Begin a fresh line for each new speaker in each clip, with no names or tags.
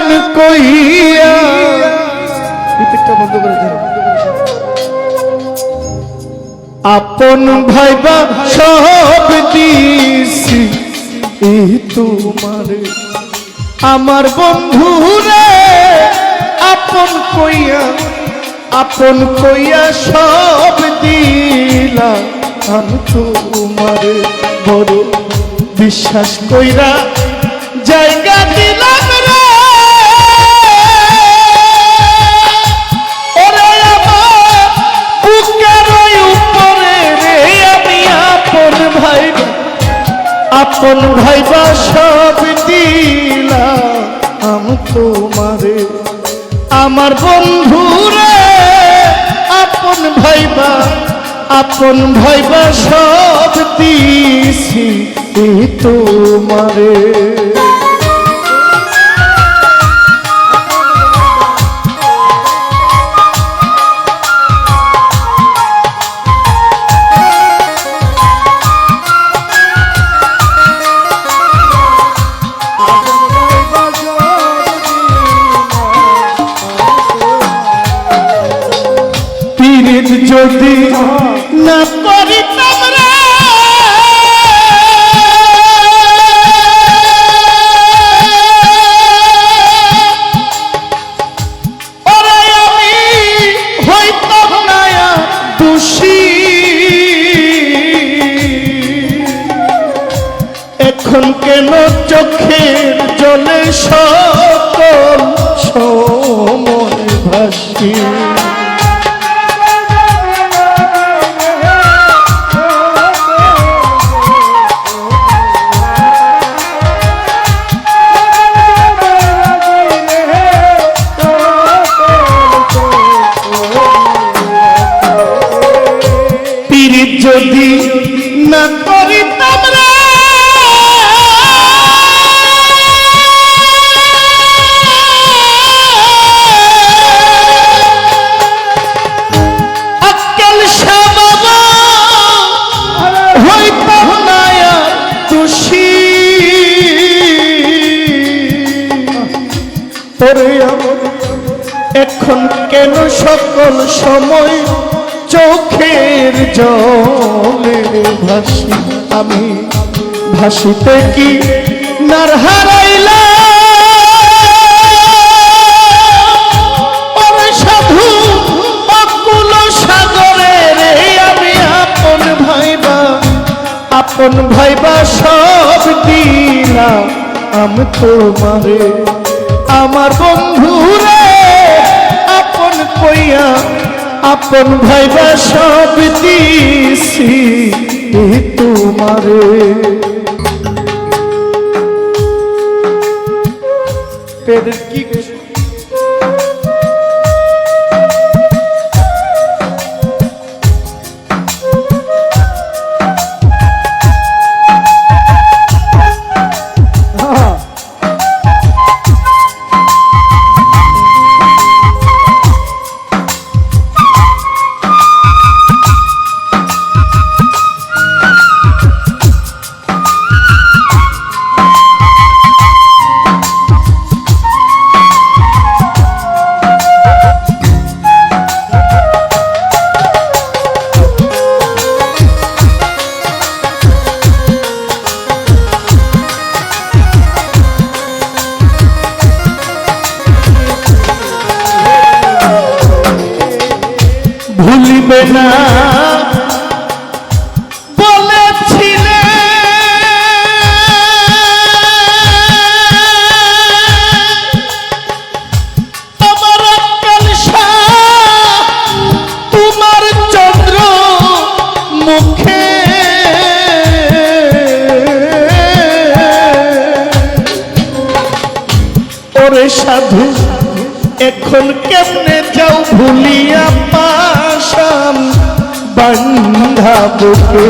আপন কইয়া রিপিটটা বন্ধ করে দেন। আপন ভাইবা সব দিছি তোমারে। আমার বন্ধুরে আপন কইয়া আপন কইয়া সব দিলা। আমি তোমারে বড় বিশ্বাস কইরা আপন ভাইবা সব দিলা? আমি তোমারে, আমার বন্ধুরে, আপন ভাইবা আপন ভাইবা সব দিছি তোমারে। না করিতাম রে এখন কেন চোখের জলে সকল এখন কেন সকল সময় চোখের জলে ভাসি আমি? ভাসিতে কি নার হারাইলা? সাধু, অকুল সাগরে রে আমি আপন ভাইবা। আপন ভাইবা সব দিলাম আমি তোমারে। আমার বন্ধু রে আপন কইয়া আপন ভাইবা সব দিছি তোমারে। পেদের কি ভুলিবে না। বলেছিলে। তোমার চন্দ্র মুখে। সাধু এখন কেমনে যাও ভুলিয়া পাশাম বান্ধা বুকে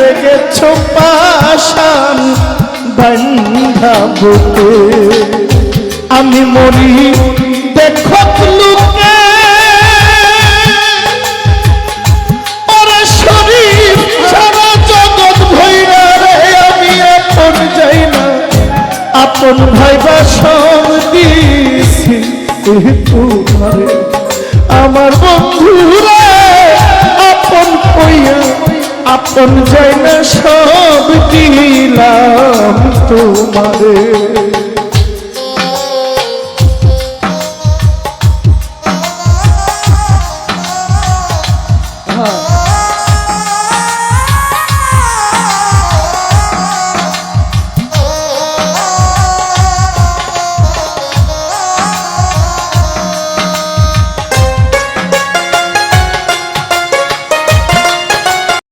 রেখেছ পাশান বান্ধা বুকে। আমি মরি দেখো লুকে। ওরে শরীর সারা জগৎ ভৈরা রে, আমি আপন যাই না। আপন ভাইবা সব এই তোমারে। আমার বন্ধুরা আপন জয় সব দিলাম তোমারে